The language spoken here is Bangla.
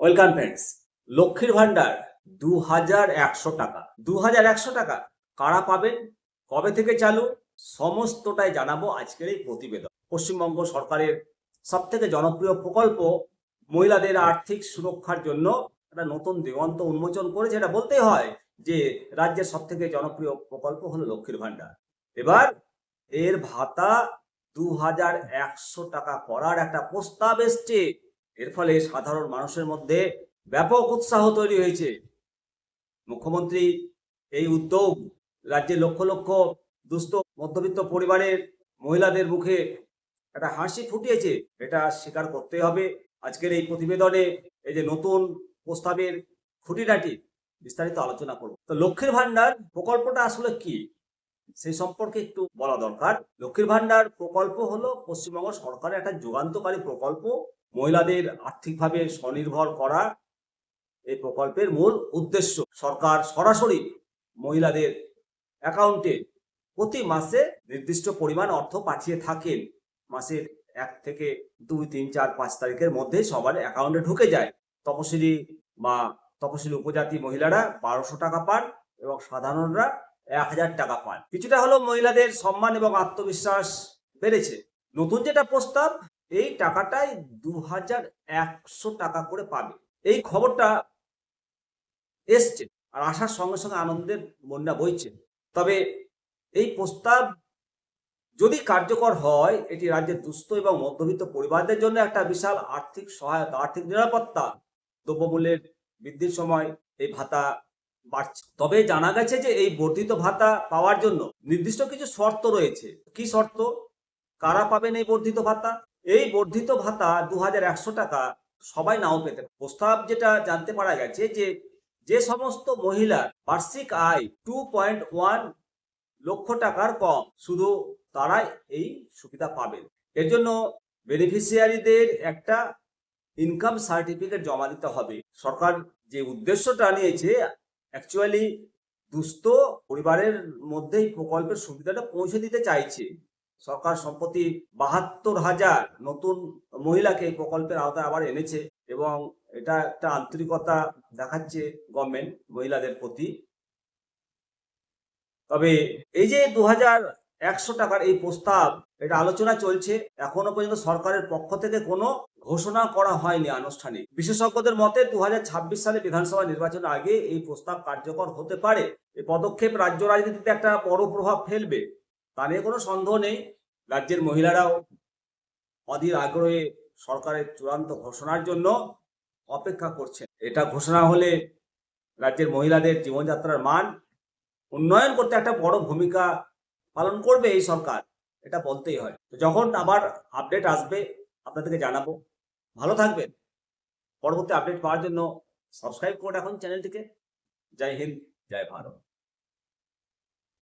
ওয়েলকাম ফ্রেন্ডস, লক্ষ্মীর ভান্ডার দু হাজার একশো টাকা। দু হাজার একশো টাকা কারা পাবেন? কবে থেকে চালু? সমস্তটাই জানাব আজকের এই প্রতিবেদন। পশ্চিমবঙ্গ সরকারের সব থেকে জনপ্রিয় প্রকল্প মহিলাদের আর্থিক সুরক্ষার জন্য একটা নতুন দিগন্ত উন্মোচন করেছে। এটা বলতেই হয় যে রাজ্যের সব থেকে জনপ্রিয় প্রকল্প হলো লক্ষ্মীর ভান্ডার এবার এর ভাতা দু হাজার একশো টাকা করার একটা প্রস্তাব এসছে। এর ফলে সাধারণ মানুষের মধ্যে ব্যাপক উৎসাহ তৈরি হয়েছে। মুখ্যমন্ত্রী এই উদ্যোগ রাজ্যের লক্ষ লক্ষ দুস্থ মধ্যবিত্ত পরিবারের মহিলাদের মুখে একটা হাসি ফুটিয়েছে। এটা স্বীকার করতে হবে। আজকের এই প্রতিবেদনে এই যে নতুন প্রস্তাবের খুঁটিনাটি বিস্তারিত আলোচনা করব। তো লক্ষ্মীর ভান্ডার প্রকল্পটা আসলে কি? সেই সম্পর্কে একটু বলা দরকার। লক্ষ্মীর ভান্ডার প্রকল্প হলো পশ্চিমবঙ্গ সরকারের একটা যুগান্তকারী প্রকল্প। মহিলাদের আর্থিকভাবে স্বনির্ভর করা এই প্রকল্পের মূল উদ্দেশ্য। সরকার সরাসরি মহিলাদের অ্যাকাউন্টে প্রতি মাসে নির্দিষ্ট পরিমাণ অর্থ পাঠিয়ে থাকেন। মাসের এক থেকে দুই, তিন, চার, পাঁচ তারিখের মধ্যে সবার অ্যাকাউন্টে ঢুকে যায়। তপশিলি বা তপশিলি উপজাতি মহিলারা বারোশো টাকা পান এবং সাধারণরা এক হাজার টাকা পান কিছুটা হলো মহিলাদের সম্মান এবং আত্মবিশ্বাস বেড়েছে। নতুন যেটা প্রস্তাব, এই টাকাটাই দু হাজার একশো টাকা করে পাবে। এই খবরটা এসছে আর আসার সঙ্গে সঙ্গে আনন্দের বন্যা বইছে। তবে এই প্রস্তাব যদি কার্যকর হয়, এটি রাজ্যের দুস্থ এবং মধ্যবিত্ত পরিবারদের জন্য একটা বিশাল আর্থিক সহায়তা, আর্থিক নিরাপত্তা দ্রব্যমূল্যের বৃদ্ধির সময় এই ভাতা বাড়ছে। তবে জানা গেছে যে এই বর্ধিত ভাতা পাওয়ার জন্য নির্দিষ্ট কিছু শর্ত রয়েছে। কি শর্ত? কারা পাবেন এই বর্ধিত ভাতা? এই বর্ধিত ভাতা দু হাজার একশো টাকা সবাই নাও পেতে প্রস্তাব যেটা জানতে পারা গেছে যে যে সমস্ত মহিলা বার্ষিক আয় টু পয়েন্ট ওয়ান লক্ষ টাকার কম, শুধু তারাই এই সুবিধা পাবেন। এর জন্য বেনিফিশিয়ারিদের একটা ইনকাম সার্টিফিকেট জমা দিতে হবে। সরকার যে উদ্দেশ্যটা নিয়েছে অ্যাকচুয়ালি দুস্থ পরিবারের মধ্যে এই প্রকল্পের সুবিধাটা পৌঁছে দিতে চাইছে। সরকার সম্প্রতি বাহাত্তর হাজার নতুন মহিলাকে এই প্রকল্পের আওতায় আবার এনেছে এবং এটা একটা আন্তরিকতা দেখাচ্ছে গভর্নমেন্ট মহিলাদের প্রতি। তবে এই যে দু হাজার একশো টাকার এই প্রস্তাব, এটা আলোচনা চলছে। এখনও পর্যন্ত সরকারের পক্ষ থেকে কোনো ঘোষণা করা হয়নি আনুষ্ঠানিক। বিশেষজ্ঞদের মতে দু হাজার ছাব্বিশ সালে বিধানসভা নির্বাচনের আগে এই প্রস্তাব কার্যকর হতে পারে। এই পদক্ষেপ রাজ্য রাজনীতিতে একটা বড় প্রভাব ফেলবে, তা নিয়ে কোনো সন্দেহ নেই। রাজ্যের মহিলারাও অধীর আগ্রহে সরকারের চূড়ান্ত ঘোষণার জন্য অপেক্ষা করছেন। এটা ঘোষণা হলে রাজ্যের মহিলাদের জীবনযাত্রার মান উন্নয়ন করতে একটা বড় ভূমিকা পালন করবে এই সরকার, এটা বলতেই হয়। যখন আবার আপডেট আসবে, আপনাদেরকে জানাব। ভালো থাকবেন। পরবর্তী আপডেট পাওয়ার জন্য সাবস্ক্রাইব করে রাখুন চ্যানেলটিকে জয় হিন্দ জয় ভারত।